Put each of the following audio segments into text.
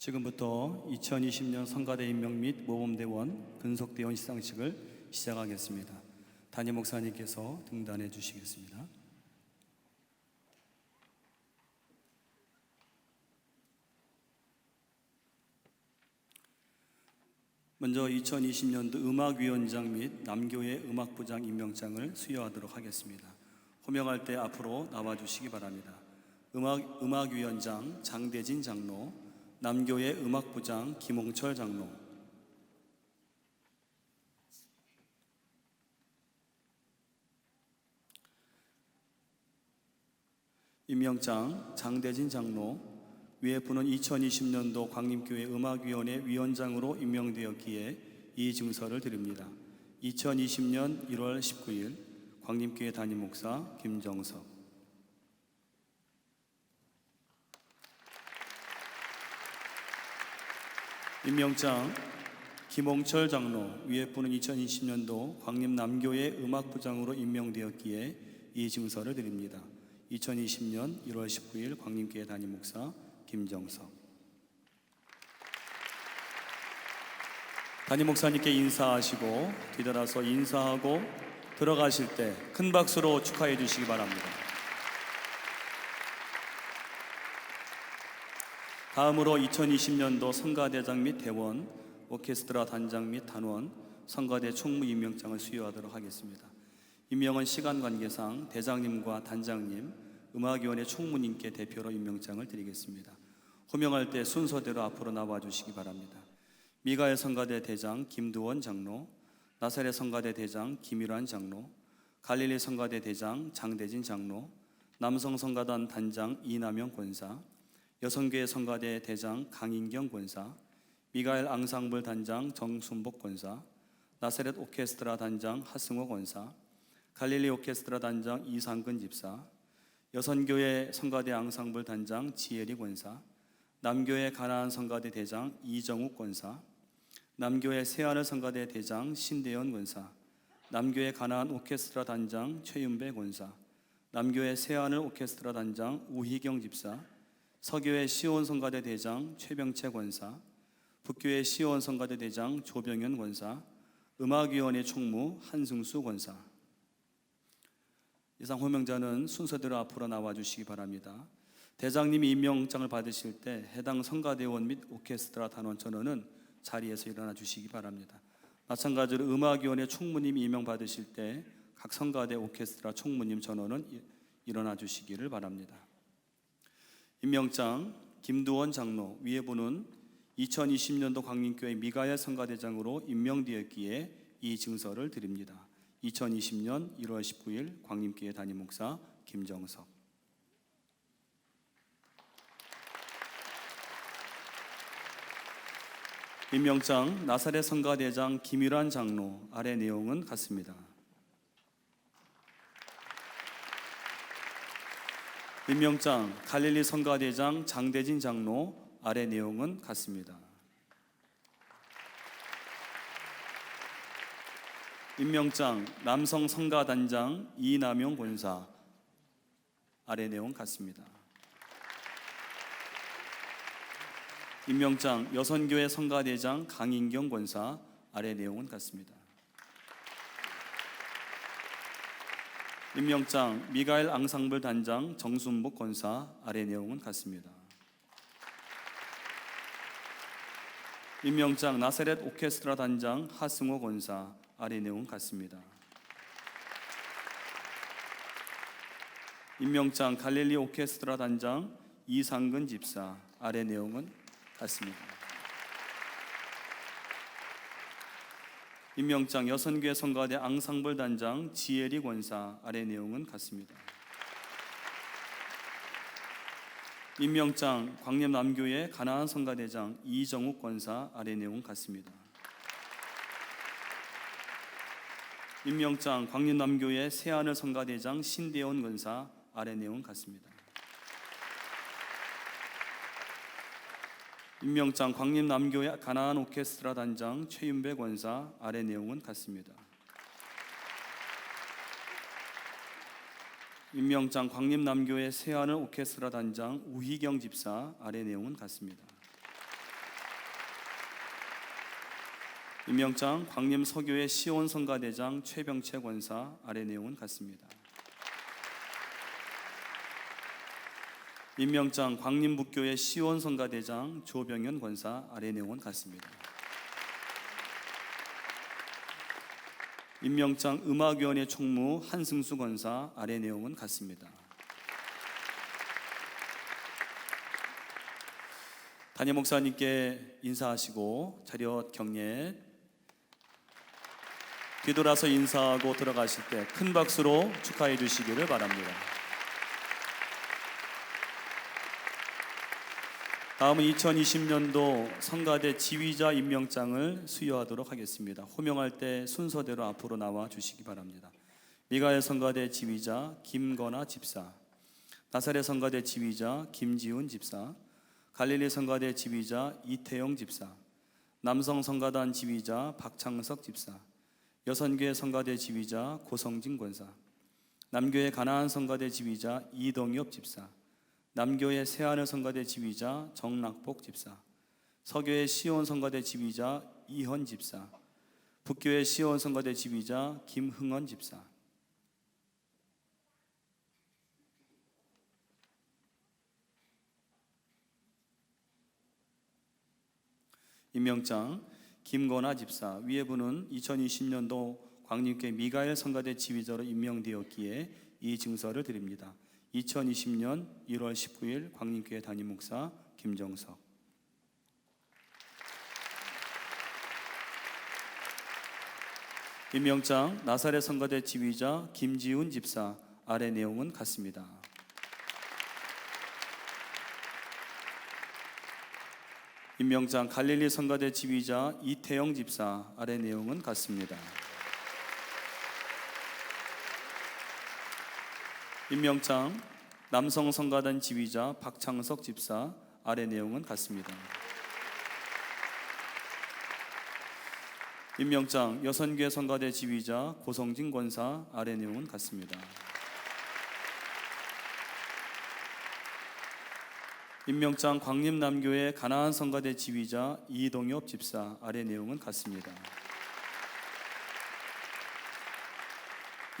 지금부터 2020년 성가대 임명 및 모범대원 근속대원 시상식을 시작하겠습니다. 담임 목사님께서 등단해 주시겠습니다. 먼저 2020년도 음악위원장 및 남교회 음악부장 임명장을 수여하도록 하겠습니다. 호명할 때 앞으로 나와 주시기 바랍니다. 음악 음악위원장 장대진 장로, 남교회 음악부장 김홍철 장로, 임명장 장대진 장로, 위에 분은 2020년도 광림교회 음악위원회 위원장으로 임명되었기에 이 증서를 드립니다. 2020년 1월 19일 광림교회 담임 목사 김정석 임명장 김홍철 장로 위에 분은 2020년도 광림 남교회 음악부장으로 임명되었기에 이 증서를 드립니다. 2020년 1월 19일 광림교회 담임 목사 김정석 담임 목사님께 인사하시고 뒤돌아서 인사하고 들어가실 때 큰 박수로 축하해 주시기 바랍니다. 다음으로 2020년도 성가대장 및 대원, 오케스트라 단장 및 단원, 성가대 총무 임명장을 수여하도록 하겠습니다. 임명은 시간 관계상 대장님과 단장님, 음악위원회 총무님께 대표로 임명장을 드리겠습니다. 호명할 때 순서대로 앞으로 나와 주시기 바랍니다. 미가엘 성가대 대장 김두원 장로, 나사렛 성가대 대장 김일환 장로, 갈릴리 성가대 대장 장대진 장로, 남성 성가단 단장 이남영 권사, 여성교회 성가대 대장 강인경 권사, 미가엘 앙상블 단장 정순복 권사, 나사렛 오케스트라 단장 하승호 권사, 갈릴리 오케스트라 단장 이상근 집사, 여선교회 성가대 앙상블 단장 지혜리 권사, 남교회 가나안 성가대 대장 이정욱 권사, 남교회 새하늘 성가대 대장 신대현 권사, 남교회 가나안 오케스트라 단장 최윤배 권사, 남교회 새하늘 오케스트라 단장 우희경 집사, 서교회 시온 성가대 대장 최병채 권사, 북교회 시온 성가대 대장 조병현 권사, 음악위원회 총무 한승수 권사. 이상 호명자는 순서대로 앞으로 나와 주시기 바랍니다. 대장님이 임명장을 받으실 때 해당 성가대원 및 오케스트라 단원 전원은 자리에서 일어나 주시기 바랍니다. 마찬가지로 음악위원회 총무님 임명 받으실 때 각 성가대 오케스트라 총무님 전원은 일- 일어나 주시기를 바랍니다. 임명장 김두원 장로 위에 분은 2020년도 광림교회 미가야 성가대장으로 임명되었기에 이 증서를 드립니다. 2020년 1월 19일 광림교회 담임 목사 김정석 임명장 나사렛 성가대장 김일환 장로 아래 내용은 같습니다. 임명장 갈릴리 성가대장 장대진 장로 아래 내용은 같습니다. 임명장 남성 성가단장 이남용 권사 아래 내용 같습니다. 임명장 여선교회 성가대장 강인경 권사 아래 내용은 같습니다. 임명장 미가엘 앙상블 단장 정순복 권사 아래 내용은 같습니다. 임명장 나사렛 오케스트라 단장 하승호 권사 아래 내용은 같습니다. 임명장 갈릴리 오케스트라 단장 이상근 집사 아래 내용은 같습니다. 임명장 여선교회 성가대 앙상블 단장 지혜리 권사 아래 내용은 같습니다. 임명장 광림 남교회 가나안 성가대장 이정욱 권사 아래 내용은 같습니다. 임명장 광림 남교회 새하늘 성가대장 신대원 권사 아래 내용은 같습니다. 임명장 광림 남교 가나안 오케스트라 단장 최윤배 권사 아래 내용은 같습니다. 임명장 광림 남교의 세하늘 오케스트라 단장 우희경 집사 아래 내용은 같습니다. 임명장 광림 서교의 시온 성가대장 최병채 권사 아래 내용은 같습니다. 임명장 광림북교회 시온 성가대장 조병현 권사 아래 내용은 같습니다. 임명장 음악위원회 총무 한승수 권사 아래 내용은 같습니다. 담임 목사님께 인사하시고 자리옷 경례 뒤돌아서 인사하고 들어가실 때 큰 박수로 축하해 주시기를 바랍니다. 다음은 2020년도 성가대 지휘자 임명장을 수여하도록 하겠습니다. 호명할 때 순서대로 앞으로 나와 주시기 바랍니다. 미가엘 성가대 지휘자 김건아 집사, 나사렛 성가대 지휘자 김지훈 집사, 갈릴리 성가대 지휘자 이태영 집사, 남성 성가단 지휘자 박창석 집사, 여선교회 성가대 지휘자 고성진 권사, 남교회 가나안 성가대 지휘자 이동엽 집사, 남교회 새하늘 성가대 지휘자 정락복 집사, 서교회 시온 성가대 지휘자 이현 집사, 북교회 시온 성가대 지휘자 김흥원 집사, 임명장 김건아 집사 위에 분은 2020년도 광림교회 미가엘 성가대 지휘자로 임명되었기에 이 증서를 드립니다. 2020년 1월 19일 광림교회 담임 목사 김정석 임명장 나사렛 성가대 지휘자 김지훈 집사 아래 내용은 같습니다. 임명장 갈릴리 성가대 지휘자 이태영 집사 아래 내용은 같습니다. 임명장 남성 성가단 지휘자 박창석 집사 아래 내용은 같습니다. 임명장 여선교회 성가대 지휘자 고성진 권사 아래 내용은 같습니다. 임명장 광림남교회 가나안 성가대 지휘자 이동엽 집사 아래 내용은 같습니다.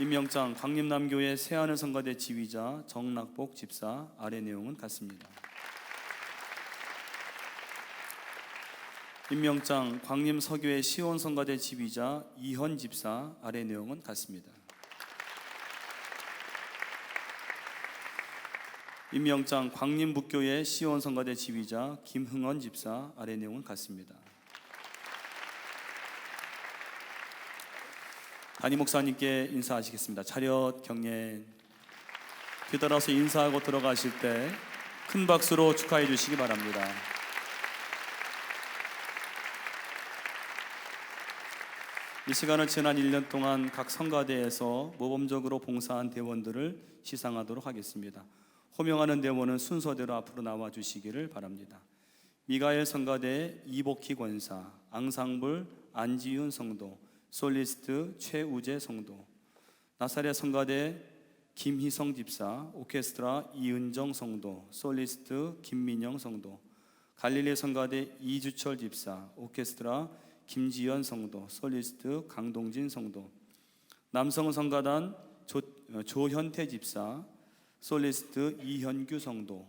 임명장 광림남교회 새하늘 성가대 지휘자 정락복 집사 아래 내용은 같습니다. 임명장 광림 서교회 시온 성가대 지휘자 이현 집사 아래 내용은 같습니다. 임명장 광림북교회 시온 성가대 지휘자 김흥원 집사 아래 내용은 같습니다. 담임 목사님께 인사하시겠습니다. 차렷 경례 뒤돌아서 인사하고 들어가실 때 큰 박수로 축하해 주시기 바랍니다. 이 시간을 지난 1년 동안 각 성가대에서 모범적으로 봉사한 대원들을 시상하도록 하겠습니다. 호명하는 대원은 순서대로 앞으로 나와 주시기를 바랍니다. 미가엘 성가대 이복희 권사, 앙상불 안지윤 성도, 솔리스트 최우재 성도, 나사렛 성가대 김희성 집사, 오케스트라 이은정 성도, 솔리스트 김민영 성도, 갈릴리 성가대 이주철 집사, 오케스트라 김지연 성도, 솔리스트 강동진 성도, 남성 성가단 조, 어, 조현태 집사, 솔리스트 이현규 성도,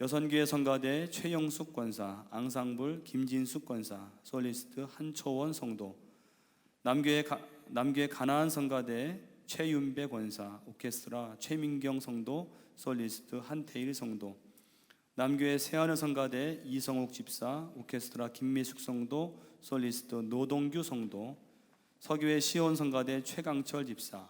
여선교회 성가대 최영숙 권사, 앙상불 김진숙 권사, 솔리스트 한초원 성도, 남교회 가, 남교회 가나안 성가대 최윤배 권사, 오케스트라 최민경 성도, 솔리스트 한태일 성도, 남교회 새하늘 성가대 이성욱 집사, 오케스트라 김미숙 성도, 솔리스트 노동규 성도, 서교회 시온 성가대 최강철 집사,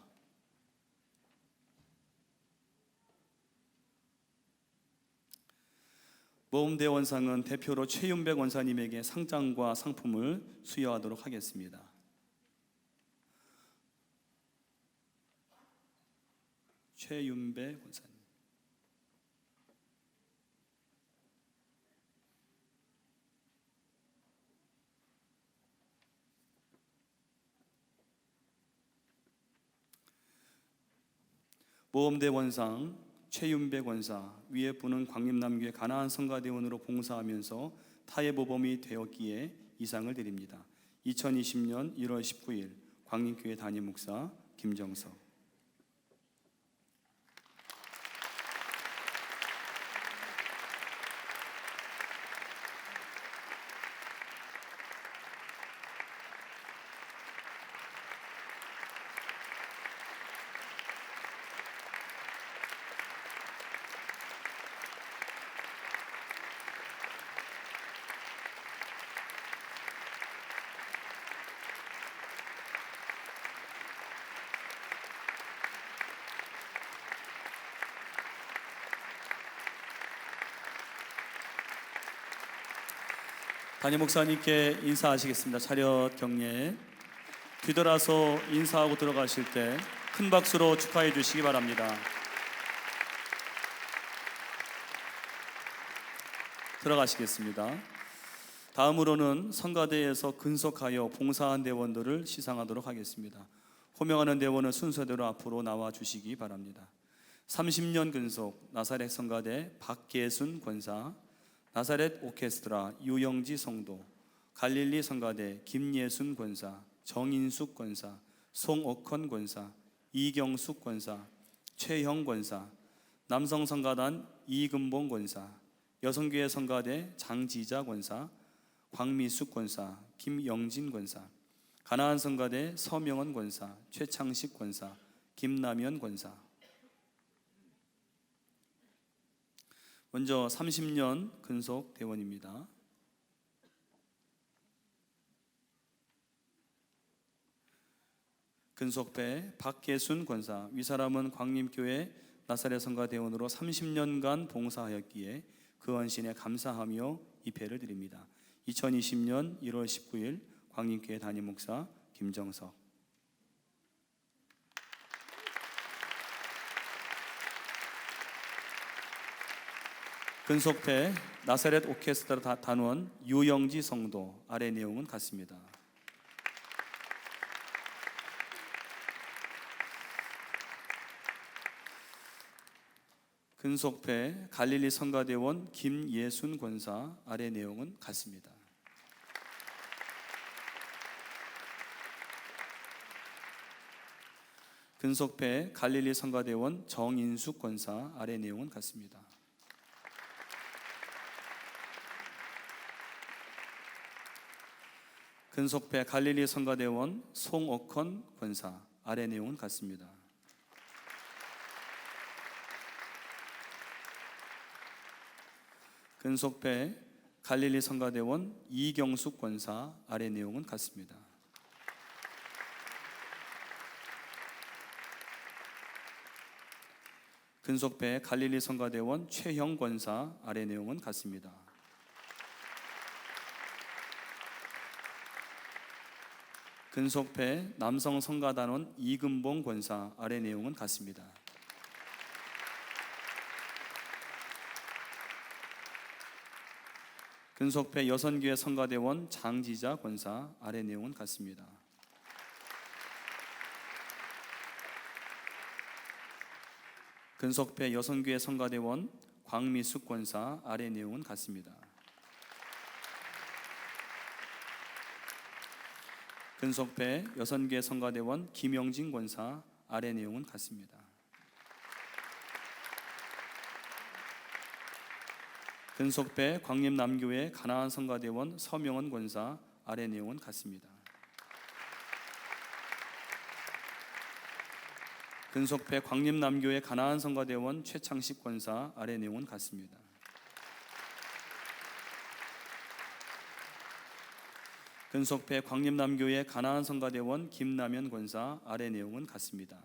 모험대 원상은 대표로 최윤배 원사님에게 상장과 상품을 수여하도록 하겠습니다. 최윤배 권사님. 모험대 원상 최윤배 권사 위에 분은 광림남교회 가나안 성가대원으로 봉사하면서 타의 모범이 되었기에 이상을 드립니다. 2020년 1월 19일 광림교회 담임 목사 김정석 담임 목사님께 인사하시겠습니다. 차렷 경례. 뒤돌아서 인사하고 들어가실 때 큰 박수로 축하해 주시기 바랍니다. 들어가시겠습니다. 다음으로는 성가대에서 근속하여 봉사한 대원들을 시상하도록 하겠습니다. 호명하는 대원은 순서대로 앞으로 나와 주시기 바랍니다. 30년 근속 나사렛 성가대 박계순 권사, 나사렛 오케스트라 유영지 성도, 갈릴리 성가대 김예순 권사, 정인숙 권사, 송옥헌 권사, 이경숙 권사, 최형 권사, 남성 성가단 이금봉 권사, 여성교회 성가대 장지자 권사, 광미숙 권사, 김영진 권사, 가나안 성가대 서명원 권사, 최창식 권사, 김남현 권사. 먼저 30년 근속 대원입니다. 근속배 박계순 권사 위 사람은 광림교회 나사렛 성가 대원으로 30년간 봉사하였기에 그 헌신에 감사하며 입회를 드립니다. 2020년 1월 19일 광림교회 담임 목사 김정석 근속태 나사렛 오케스트라 다- 단원 유영지 성도 아래 내용은 같습니다. 근속패 갈릴리 성가대원 김예순 권사 아래 내용은 같습니다. 근속패 갈릴리 성가대원 정인숙 권사 아래 내용은 같습니다. 근속패 갈릴리 성가대원 송옥헌 권사 아래 내용은 같습니다. 근속패 갈릴리 성가대원 이경숙 권사 아래 내용은 같습니다. 근속패 갈릴리 성가대원 최형 권사 아래 내용은 같습니다. 근속패 남성 성가단원 이금봉 권사 아래 내용은 같습니다. 근속패 여선교회 성가대원 장지자 권사 아래 내용은 같습니다. 근속패 여선교회 성가대원 광미숙 권사 아래 내용은 같습니다. 근속패 여선교회 성가대원 김영진 권사 아래 내용은 같습니다. 근속배 광림남교회 가나안 성가대원 서명원 권사 아래 내용은 같습니다. 근속배 광림남교회 가나안 성가대원 최창식 권사 아래 내용은 같습니다. 근속배 광림남교회 가나안 성가대원 김남현 권사 아래 내용은 같습니다.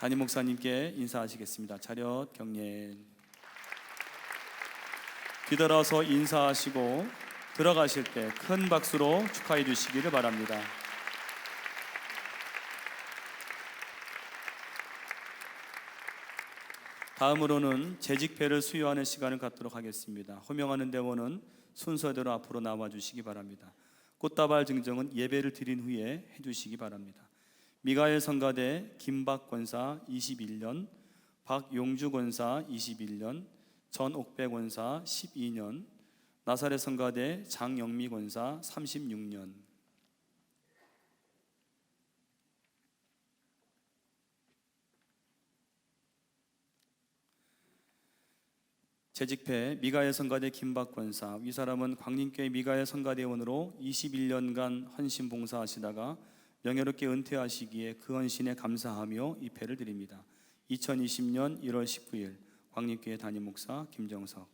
담임 목사님께 인사하시겠습니다. 차렷 경례. 뒤돌아서 인사하시고 들어가실 때 큰 박수로 축하해 주시기를 바랍니다. 다음으로는 재직패를 수여하는 시간을 갖도록 하겠습니다. 호명하는 대원은 순서대로 앞으로 나와 주시기 바랍니다. 꽃다발 증정은 예배를 드린 후에 해 주시기 바랍니다. 미가엘 성가대 김박 권사 21년, 박용주 권사 21년, 전옥배 권사 12년, 나사렛 성가대 장영미 권사 36년, 재직패 미가엘 성가대 김박 권사 위 사람은 광림교회 미가엘 성가대원으로 21년간 헌신 봉사하시다가 명예롭게 은퇴하시기에 그 헌신에 감사하며 입회를 드립니다. 2020년 1월 19일 광림교회 담임 목사 김정석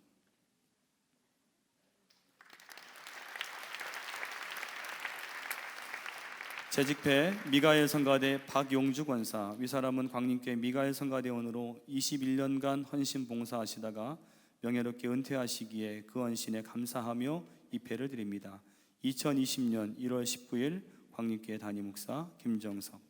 재직패 미가엘 성가대 박용주 권사 위 사람은 광림교회 미가엘 성가대원으로 21년간 헌신 봉사하시다가 명예롭게 은퇴하시기에 그 헌신에 감사하며 입회를 드립니다. 2020년 1월 19일 광림교회 담임 목사 김정석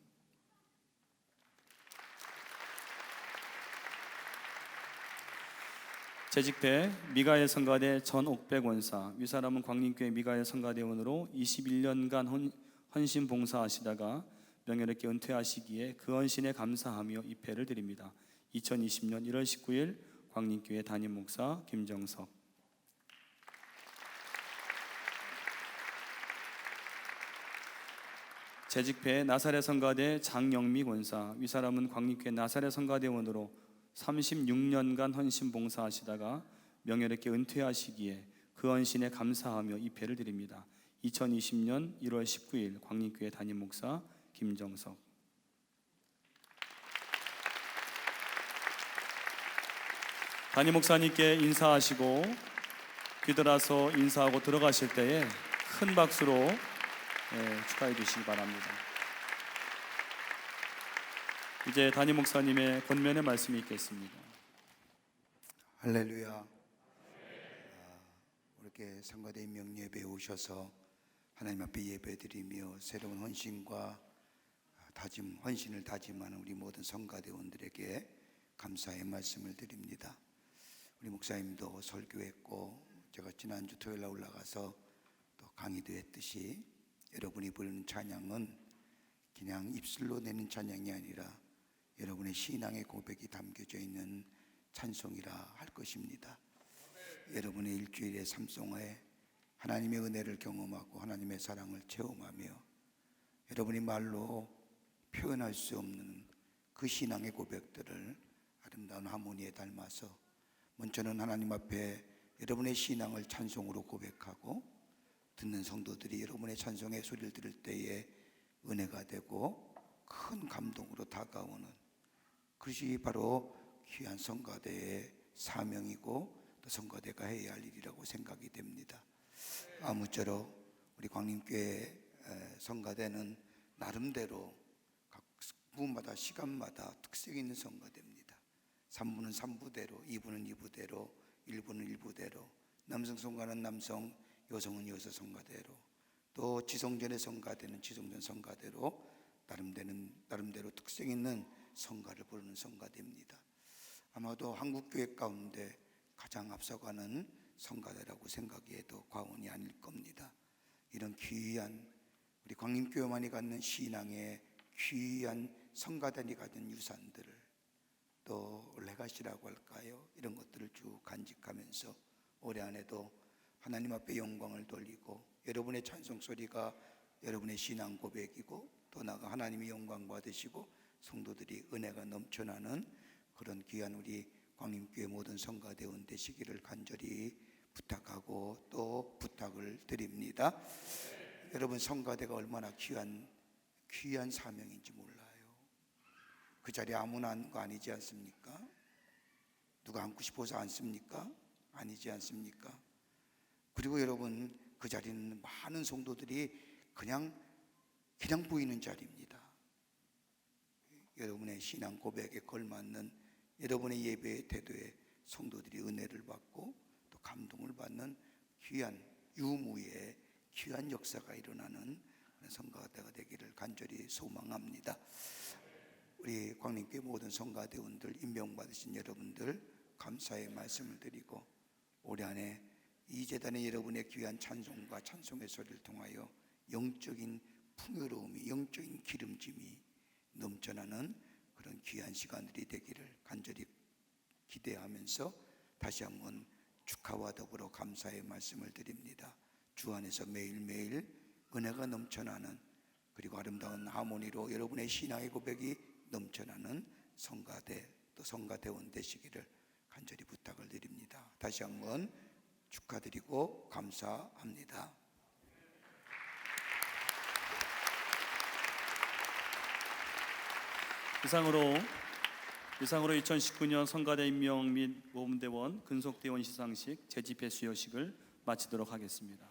재직패 미가엘 성가대 전옥배 권사 위 사람은 광림교회 미가엘 성가대원으로 21년간 헌, 헌신 봉사하시다가 명예롭게 은퇴하시기에 그 헌신에 감사하며 입회를 드립니다. 2020년 1월 19일 광림교회 담임 목사 김정석 재직패 나사렛 성가대 장영미 권사 위 사람은 광림교회 나사렛 성가대원으로 36년간 헌신 봉사하시다가 명예롭게 은퇴하시기에 그 헌신에 감사하며 입회를 드립니다. 2020년 1월 19일 광림교회 담임 목사 김정석 담임 목사님께 인사하시고 뒤돌아서 인사하고 들어가실 때에 큰 박수로 예, 축하해 주시기 바랍니다. 이제 담임 목사님의 권면의 말씀이 있겠습니다. 할렐루야. 아, 이렇게 성가대 명예배에 오셔서 하나님 앞에 예배드리며 새로운 헌신과 다짐, 헌신을 다짐하는 우리 모든 성가대원들에게 감사의 말씀을 드립니다. 우리 목사님도 설교했고 제가 지난주 토요일 날 올라가서 또 강의도 했듯이 여러분이 부르는 찬양은 그냥 입술로 내는 찬양이 아니라 여러분의 신앙의 고백이 담겨져 있는 찬송이라 할 것입니다. 여러분의 일주일의 삶송에 하나님의 은혜를 경험하고 하나님의 사랑을 체험하며 여러분이 말로 표현할 수 없는 그 신앙의 고백들을 아름다운 하모니에 담아서 먼저는 하나님 앞에 여러분의 신앙을 찬송으로 고백하고 듣는 성도들이 여러분의 찬송의 소리를 들을 때에 은혜가 되고 큰 감동으로 다가오는 그것이 바로 귀한 성가대의 사명이고 또 성가대가 해야 할 일이라고 생각이 됩니다. 아무쪼록 우리 광림교회 에, 성가대는 나름대로 각 부마다 시간마다 특색 있는 성가대입니다. 3부는 3부대로, 2부는 2부대로, 1부는 1부대로, 남성 성가는 남성, 여성은 여성 성가대로, 또 지성전의 성가대는 지성전 성가대로 나름대는 나름대로 특색 있는 성가를 부르는 성가대입니다. 아마도 한국 교회 가운데 가장 앞서가는 성가대라고 생각해도 과언이 아닐 겁니다. 이런 귀한 우리 광림교회만이 갖는 신앙의 귀한 성가단이 가진 유산들을 또 레가시라고 할까요? 이런 것들을 쭉 간직하면서 올해 안에도 하나님 앞에 영광을 돌리고 여러분의 찬송 소리가 여러분의 신앙 고백이고 또 나가 하나님이 영광 받으시고 성도들이 은혜가 넘쳐나는 그런 귀한 우리 광림교회 모든 성가대원 되시기를 간절히 부탁하고 또 부탁을 드립니다. 여러분 성가대가 얼마나 귀한 귀한 사명인지 몰라요. 그 자리에 아무나 앉는 거 아니지 않습니까? 누가 앉고 싶어서 앉습니까? 아니지 않습니까? 그리고 여러분 그 자리는 많은 성도들이 그냥 그냥 보이는 자리입니다. 여러분의 신앙 고백에 걸맞는 여러분의 예배의 태도에 성도들이 은혜를 받고 또 감동을 받는 귀한 유무의 귀한 역사가 일어나는 그런 성가대가 되기를 간절히 소망합니다. 우리 광림교회 모든 성가대원들 임명받으신 여러분들 감사의 말씀을 드리고 올해 안에 이 재단의 여러분의 귀한 찬송과 찬송의 소리를 통하여 영적인 풍요로움이 영적인 기름짐이 넘쳐나는 그런 귀한 시간들이 되기를 간절히 기대하면서 다시 한번 축하와 더불어 감사의 말씀을 드립니다. 주 안에서 매일매일 은혜가 넘쳐나는 그리고 아름다운 하모니로 여러분의 신앙의 고백이 넘쳐나는 성가대 또 성가대원 되시기를 간절히 부탁을 드립니다. 다시 한번 축하드리고 감사합니다. 이상으로 이상으로 2019년 성가대 임명 및 모범대원 근속대원 시상식 재집회 수여식을 마치도록 하겠습니다.